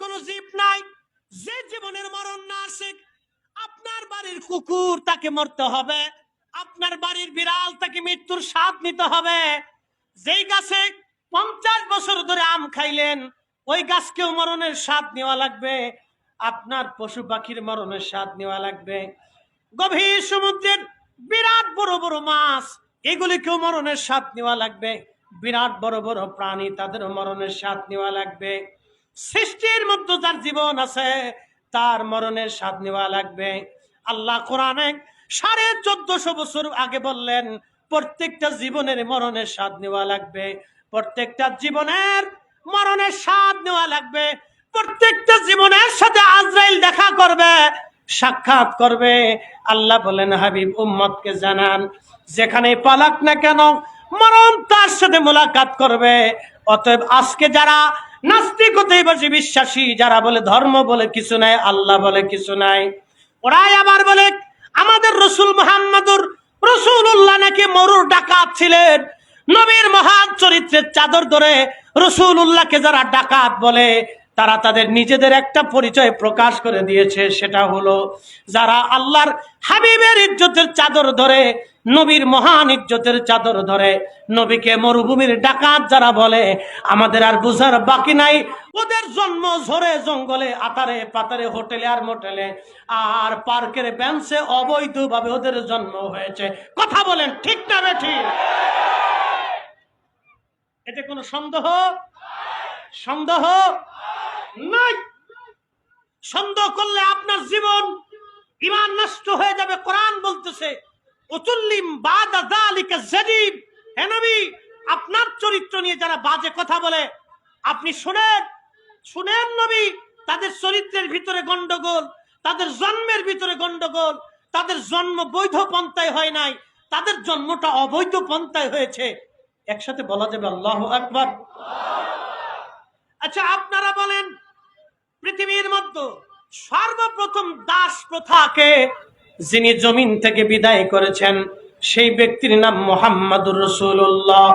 কোন জীব নাই, যে জীবনের মরণ না আসে আপনার বাড়ির কুকুর তাকে মরতে হবে, আপনার বাড়ির বিড়াল তাকে মৃত্যুর স্বাদ নিতে হবে। যেই গাছে পঞ্চাশ বছর ধরে আম খাইলেন, ওই গাছকেও মরণের স্বাদ নেওয়া লাগবে, আপনার পশু পাখির মরণের স্বাদ নেওয়া লাগবে। গভীর সমুদ্রের বিরাট বড় বড় মাছ, এগুলিকেও মরণের স্বাদ নেওয়া লাগবে। বিরাট বড় বড় প্রাণী তাদেরও মরণের স্বাদ নেওয়া লাগবে। সৃষ্টির মধ্যে যার জীবন আছে, তার মরণের স্বাদ নেওয়া লাগবে। আল্লাহ কোরআনে সাড়ে চোদ্দশো বছর আগে বললেন, প্রত্যেকটা জীবনের মরণের স্বাদ নেওয়া লাগবে। প্রত্যেকটা জীবনের মরণের স্বাদ নেওয়া লাগবে। প্রত্যেকটা জীবনের সাথে আজরাইল দেখা করবে, সাক্ষাৎ করবে। আল্লাহ বলেন, হাবিব, উম্মতকে জানান, যেখানে পালাক না কেন, মরণ তার সাথে মোলাকাত করবে। অতএব আজকে যারা নাস্তিক হতেই বসে বিশ্বাসী। যারা বলে ধর্ম বলে কিছু নাই, আল্লাহ বলে কিছু নাই। ওরাই আবার বলে, আমাদের রসুল মোহাম্মদুর রসুল্লাহ নাকি মরুর ডাকাত ছিলেন। নবীর মহান চরিত্রের চাদর ধরে রসুল উল্লাহকে যারা ডাকাত বলে তারা তাদের নিজেদের একটা পরিচয় প্রকাশ করে দিয়েছে, সেটা হলো যারা আল্লাহর হাবিবের ইজ্জতের চাদর ধরে, নবীর মহান ইজ্জতের চাদর ধরে, নবীকে মরুভূমির ডাকাত যারা বলে, আমাদের আর বুঝার বাকি নাই। ওদের জন্ম ঝরে জঙ্গলে, আতারে পাতারে, হোটেলে আর মোটেলে, আর পার্কের বেঞ্চে অবৈধভাবে ওদের জন্ম হয়েছে। কথা বলেন, ঠিক না বেঠি এতে কোনো সন্দেহ? সন্দেহ? সন্দেহ করলে আপনার জীবন ইমান নষ্ট হয়ে যাবে, কোরআন বলতেছে নবী, আপনার চরিত্র নিয়ে যারা বাজে কথা বলে, আপনি শুনেন শুনেন নবী, তাদের চরিত্রের ভিতরে গন্ডগোল, তাদের জন্মের ভিতরে গন্ডগোল, তাদের জন্ম বৈধ পন্থায় হয় নাই, তাদের জন্মটা অবৈধ পন্থায় হয়েছে। একসাথে বলা যাবে আল্লাহ আকবার। আচ্ছা আপনারা বলেন পৃথিবীর মধ্যে সর্বপ্রথম দাস প্রথাকে যিনি জমিন থেকে বিদায় করেছেন, সেই ব্যক্তির নাম মোহাম্মদুর রসুল্লাহ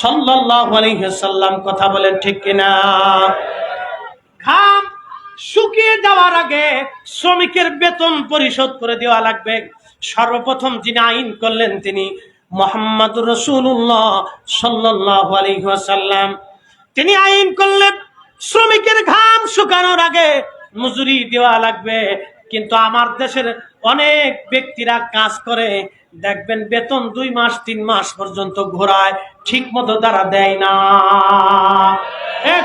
সাল্লাহ কথা বলেন ঠিক কিনা? ঘাম শুকিয়ে যাওয়ার আগে শ্রমিকের বেতন পরিশোধ করে দেওয়া লাগবে। সর্বপ্রথম যিনি আইন করলেন তিনি মোহাম্মদ রসুল্লাহ সাল্লাহ আলহিহাসাল্লাম তিনি আইন করলেন শ্রমিকের ঘাম শুকানোর আগে মজুরি দেওয়া লাগবে। কিন্তু আমার দেশের অনেক ব্যক্তিরা কাজ করে, দেখবেন বেতন দুই মাস, তিন মাস পর্যন্ত ঘোরায় ঠিক মতো তারা দেয় না।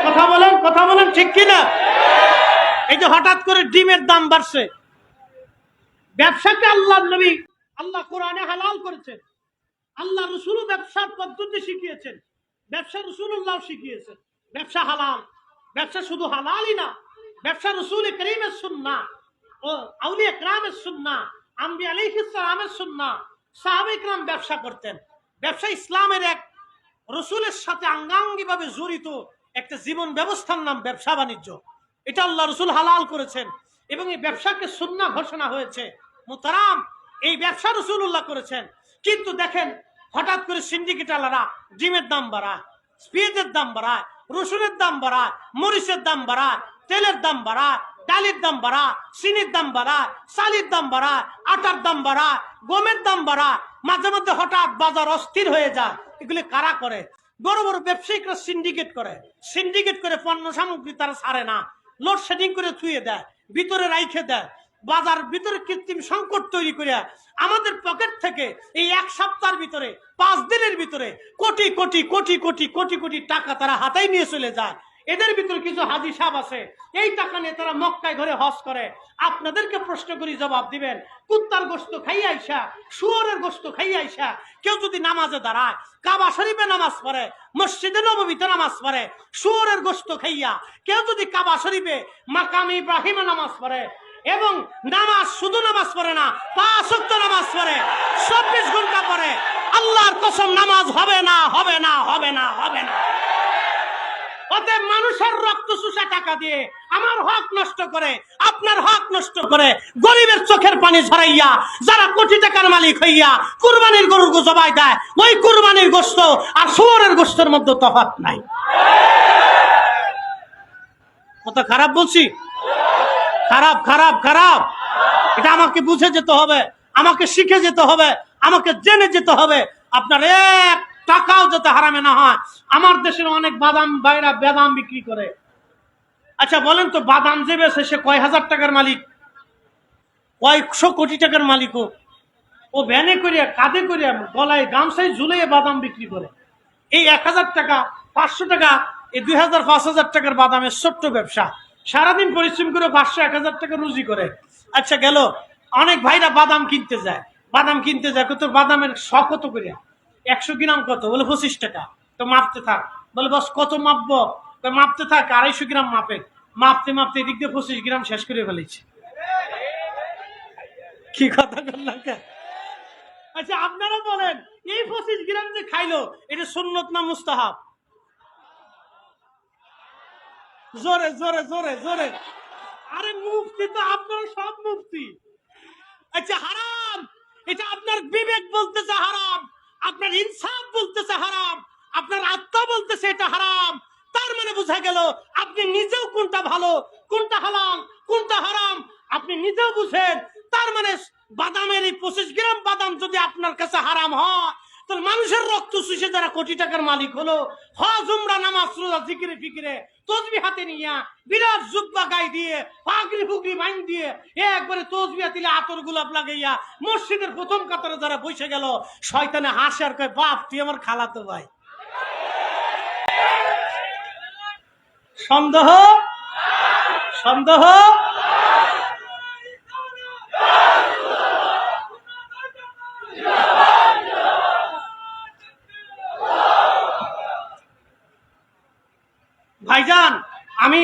কথা বলেন কথা বলেন ঠিক কিনা? এই যে হঠাৎ করে ডিমের দাম বাড়ছে। ব্যবসাকে আল্লাহ নবী, আল্লাহ কোরআনে হালাল করেছেন। আল্লাহ রসুল ব্যবসার পদ্ধতি শিখিয়েছেন। ব্যবসা রসুল্লাহ শিখিয়েছেন। ব্যবসা হালাল। ব্যবসা শুধু হালালই না, ব্যবসা রসুল করিমের সুন্না, ও আউলিয়া ক্রামের সুন্না, আম্বি আলিহিসের সুন্না, সাহাবে ইকরাম ব্যবসা করতেন। ব্যবসা ইসলামের এক রসুলের সাথে আঙ্গাঙ্গি ভাবে জড়িত একটা জীবন ব্যবস্থার নাম ব্যবসা বাণিজ্য। এটা আল্লাহ রসুল হালাল করেছেন এবং এই ব্যবসাকে সুন্না ঘোষণা হয়েছে। মুতারাম এই ব্যবসা রসুল্লাহ করেছেন। কিন্তু দেখেন, হঠাৎ করে সিন্ডিকেট আলারা ডিমের দাম বাড়ায় পেঁয়াজের দাম বাড়ায় রসুনের দাম বাড়ায় মরিচের দাম বাড়ায় তেলের দাম বাড়ায় ডালের দাম বাড়ায় চিনির দাম বাড়ায় চালির দাম বাড়ায় আটার দাম বাড়ায় গমের দাম বাড়ায় মাঝে মধ্যে হঠাৎ বাজার অস্থির হয়ে যায়। এগুলি কারা করে? বড় বড় ব্যবসায়িকরা সিন্ডিকেট করে। সিন্ডিকেট করে পণ্য সামগ্রী তারা ছাড়ে না। লোডশেডিং করে থুয়ে দেয়। ভিতরে রাইখে দেয়। বাজার ভিতরে কৃত্রিম সংকট তৈরি করে আমাদের পকেট থেকে এই এক সপ্তাহের ভিতরে, পাঁচ দিনের ভিতরে কোটি কোটি কোটি কোটি কোটি কোটি টাকা তারা হাতেই নিয়ে চলে যায়। এদের ভিতরে কিছু হাজি সাহেব আছে, এই টাকা নিয়ে তারা মক্কায় ঘরে হজ করে। আপনাদেরকে প্রশ্ন করি, জবাব দিবেন, কুত্তার গোস্ত খাই আইসা, শুয়োরের গোস্ত খাই আইসা, কেউ যদি নামাজে দাঁড়ায়, কাবা শরীফে নামাজ পড়ে, মসজিদে নবমীতে নামাজ পড়ে, শুয়োরের গোস্ত খাইয়া, কেউ যদি কাবা শরীফে মাকাম ইব্রাহিমে নামাজ পড়ে এবং নামাজ শুধু নামাজ পড়ে না, পাঁচ ওয়াক্ত নামাজ পড়ে, চব্বিশ ঘণ্টা পড়ে। আল্লাহর কসম, নামাজ হবে না হবে না হবে না হবে না। অতএব মানুষের রক্ত চুষা টাকা দিয়ে আমার হক নষ্ট করে, আপনার হক নষ্ট করে গরিবের চোখের পানি ঝরাইয়া, যারা কোটি টাকার মালিক হইয়া কুরবানির গরুর জবাই দেয়, ওই কুরবানির গোস্ত আর শুয়োরের গোস্তের মধ্যে তফাৎ নাই। কত খারাপ বলছি? খারাপ খারাপ খারাপ। এটা আমাকে বুঝে যেতে হবে, আমাকে শিখে যেতে হবে, আমাকে জেনে যেতে হবে। আপনার এক টাকাও যাতে হারামে না হয়। আমার দেশের অনেক বাদাম বাইরা বেদাম বিক্রি করে। আচ্ছা বলেন তো, বাদাম যে বেছে সে কয় হাজার টাকার মালিক? কয়েকশো কোটি টাকার মালিক ও। ও ভ্যানে করিয়া কাঁধে করিয়া গলায় গামছায় ঝুলিয়ে বাদাম বিক্রি করে। এই এক হাজার টাকা, পাঁচশো টাকা, এই দুই হাজার পাঁচ হাজার টাকার বাদামের ছোট্ট ব্যবসা। সারাদিন পরিশ্রম করে পাঁচশো, এক হাজার টাকা রুজি করে। আচ্ছা গেল। অনেক ভাইরা বাদাম কিনতে যায়। বাদাম কিনতে যায়, কত বাদামের শ কত করে একশো গ্রাম কত? বলে, পঁচিশ টাকা। তো মাপতে থাক। বলে, বস, কত মাপবো? তো মাপতে থাক, আড়াইশো গ্রাম মাপে। মাপতে মাপতে এদিক দিয়ে পঁচিশ গ্রাম শেষ করে ফেলেছে। কি কথা বললাম আচ্ছা আপনারা বলেন, এই পঁচিশ গ্রাম যে খাইলো, এটা সুন্নত না মুস্তাহাব? জোরে জোরে জোরে জোরে। আরে মুফতি তো আপনারা সব মুফতি। আচ্ছা হারাম। এটা আপনার বিবেক বলতেছে হারাম। আপনার ইনসাফ বলতেছে হারাম। আপনার আত্মা বলতেছে এটা হারাম। তার মানে বোঝা গেল, আপনি নিজেও কোনটা ভালো, কোনটা হালাল, কোনটা হারাম, আপনি নিজেও বুঝেন। তার মানে বাদামের এই পঁচিশ গ্রাম বাদাম যদি আপনার কাছে হারাম হয় মানুষের রক্ত শুষে যারা কোটি টাকার মালিক হলো, হজ, উমরা, নামাজ, রোজা, জিকিরে, ফিকিরে তসবি হাতে নিয়া বিরাট জুব্বা গাই দিয়ে, পাগড়ি ফুগড়ি মাইন দিয়ে একবারে তসবিয়া দিলে আতর গোলাপ লাগাইয়া মসজিদের প্রথম কাতারে যারা বসে গেল, শয়তানে হাসে আর কয়, বাপ, তুই আমার খালাতো ভাই। সন্দেহ? সন্দেহ ভাইজান আমি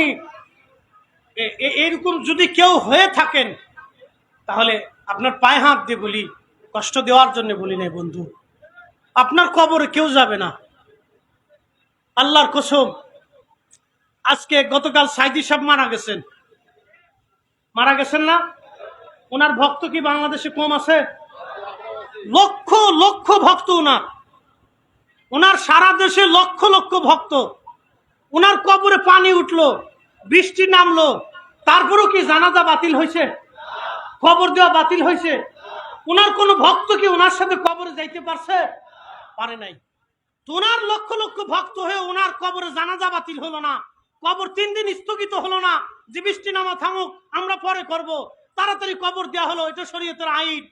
এ- এ- এরকম যদি কেউ হয়ে থাকেন, তাহলে আপনার পায়ে হাত দিয়ে বলি, কষ্ট দেওয়ার জন্য বলি নাই বন্ধু। আপনার কবরে কেউ যাবে না। আল্লাহর কসম, আজকে গতকাল সাইদি সাহেব মারা গেছেন। মারা গেছেন না? ওনার ভক্ত কি বাংলাদেশে কম আছে? লক্ষ লক্ষ ভক্ত ওনার। ওনার সারা দেশে লক্ষ লক্ষ ভক্ত। ওনার কবরে পানি উঠল, বৃষ্টি নামলো। তারপরও কি জানাজা বাতিল হয়েছে? কবর দেওয়া বাতিল হয়েছে? ওনার কোন ভক্ত কি ওনার সাথে কবরে যাইতে পারছে? পারে নাই। তো ওনার লক্ষ লক্ষ ভক্ত হয়ে ওনার কবরে জানাজা বাতিল হলো না। কবর তিন দিন স্থগিত হলো না। যে বৃষ্টি নামা থামুক, আমরা পরে করব। তাড়াতাড়ি কবর দেওয়া হলো, এটা শরীয়তের আইন।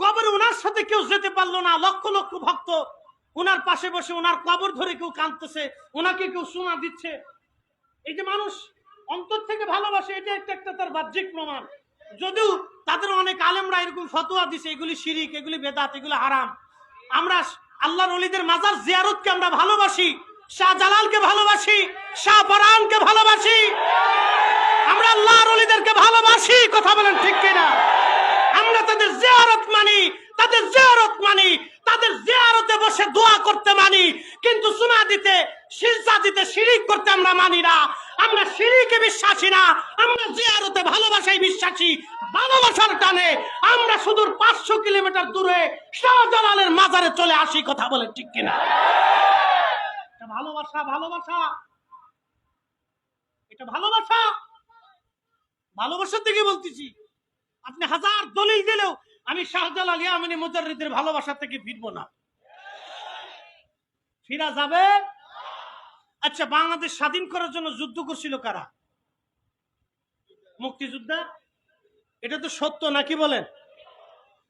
কবরে ওনার সাথে কেউ যেতে পারল না। লক্ষ লক্ষ ভক্ত ওনার পাশে বসে ওনার কবর ধরে কেউ কাঁদতেছে ওনাকে কেউ শোনা দিচ্ছে। এই যে মানুষ অন্তর থেকে ভালোবাসে, এটা একটা একটা তার বাহ্যিক প্রমাণ। যদিও তাদের অনেক আলেমরা এরকম ফতোয়া দিছে, এগুলি শিরিক, এগুলি বেদাত, এগুলি হারাম। আমরা আল্লাহর অলিদের মাজার জিয়ারতকে আমরা ভালোবাসি, শাহ জালালকে ভালোবাসি, শাহ পরানকে ভালোবাসি। আমরা আল্লাহর অলিদেরকে ভালোবাসি, কথা বলেন ঠিক কিনা? আমরা তাদের জিয়ারত মানি, তাদের জিয়ারত মানি তাদের জিয়ারতে বসে দোয়া করতে মানি, কিন্তু সুনা দিতে, সিজদা দিতে শিরিক করতে আমরা মানি না। আমরা শিরিকে বিশ্বাসী না, আমরা জিয়ারতে ভালোবাসায় বিশ্বাসী। ভালোবাসার টানে আমরা সুদূর পাঁচশো কিলোমিটার দূরে শাহজালালের মাজারে চলে আসি, কথা বলে ঠিক কিনা? এটা ভালোবাসা ভালোবাসা। এটা ভালোবাসা। ভালোবাসার থেকে বলতেছি, আপনি হাজার দলিল দিলেও আমি শাহজালাল ইয়ামিনী মুজারিদের ভালোবাসা থেকে ফিরবো না। ফিরা যাবে? আচ্ছা বাংলাদেশ স্বাধীন করার জন্য যুদ্ধ করছিল কারা? মুক্তিযোদ্ধা? এটা তো সত্য, নাকি বলেন?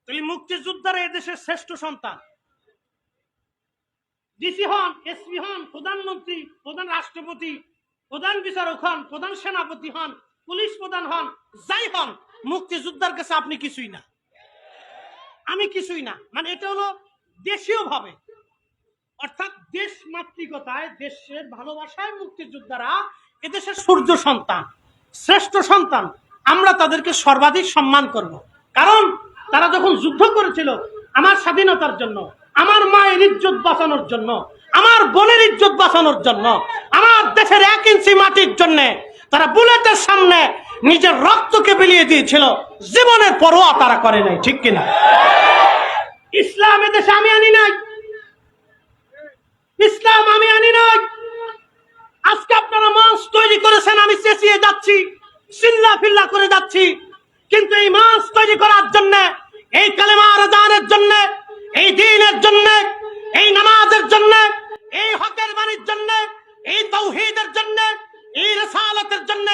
তাহলে মুক্তিযোদ্ধারা এদেশের শ্রেষ্ঠ সন্তান। ডিসি হন এসপি হন, প্রধানমন্ত্রী, প্রধান রাষ্ট্রপতি, প্রধান বিচারক হন, প্রধান সেনাপতি হন, পুলিশ প্রধান হন, যাই হন, মুক্তিযোদ্ধার কাছে আপনি কিছুই না। আমি কিছুই না। মানে এটা হলো দেশীয় ভাবে অর্থাৎ দেশ মাতৃকতায় দেশের ভালোবাসায় মুক্তিযোদ্ধারা এদেশের সূর্য সন্তান, শ্রেষ্ঠ সন্তান। আমরা তাদেরকে সর্বাধিক সম্মান করব। কারণ তারা যখন যুদ্ধ করেছিল আমার স্বাধীনতার জন্য, আমার মায়ের ইজ্জত বাঁচানোর জন্য, আমার বোনের ইজ্জত বাঁচানোর জন্য, আমার দেশের এক ইঞ্চি মাটির জন্য তারা বুলেটের সামনে নিজের রক্তকে বিলিয়ে দিয়েছিল। জীবনের পরোয়া তারা করে নাই, ঠিক কিনা? ইসলাম এদেশে আমি আনি নাই। ইসলাম আমি আনি নাই। আজকে আপনারা মাছ তৈরি করেছেন, আমি চেঁচিয়ে যাচ্ছি চিল্লা ফিল্লা করে যাচ্ছি। কিন্তু এই মাছ তৈরি করার জন্য, এই কালেমার আজানের জন্য, এই দিনের জন্য, এই নামাজের জন্য, এই হকের বাণীর জন্য, এই তৌহিদের জন্য, এই রেসালতের জন্য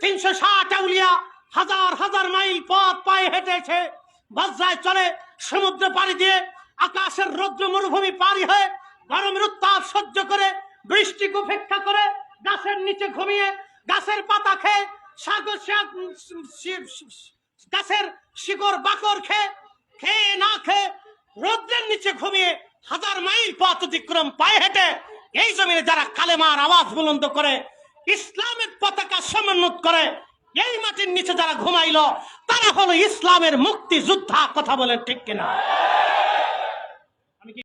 তিনশো ষাট আউলিয়া হাজার হাজার মাইল পথ পায়ে হেঁটেছে। বজ্রায় চলে সমুদ্র পাড়ি দিয়ে আকাশের রৌদ্র মরুভূমি পাড়ি হয়ে গরমের উত্তাপ সহ্য করে বৃষ্টিকে উপেক্ষা করে গাছের নিচে ঘুমিয়ে গাছের পাতা খেয়ে সাগর গাছের শিকড় বাকর খেয়ে খেয়ে না খেয়ে রৌদ্রের নিচে ঘুমিয়ে হাজার মাইল পথ অতিক্রম পায়ে হেঁটে এই জমিনে যারা কালেমার আওয়াজ বুলন্দ করে ইসলামের পতাকা সমুন্নত করে, এই মাটির নিচে যারা ঘুমাইল, তারা হলো ইসলামের মুক্তি যোদ্ধা কথা বলেন ঠিক কিনা?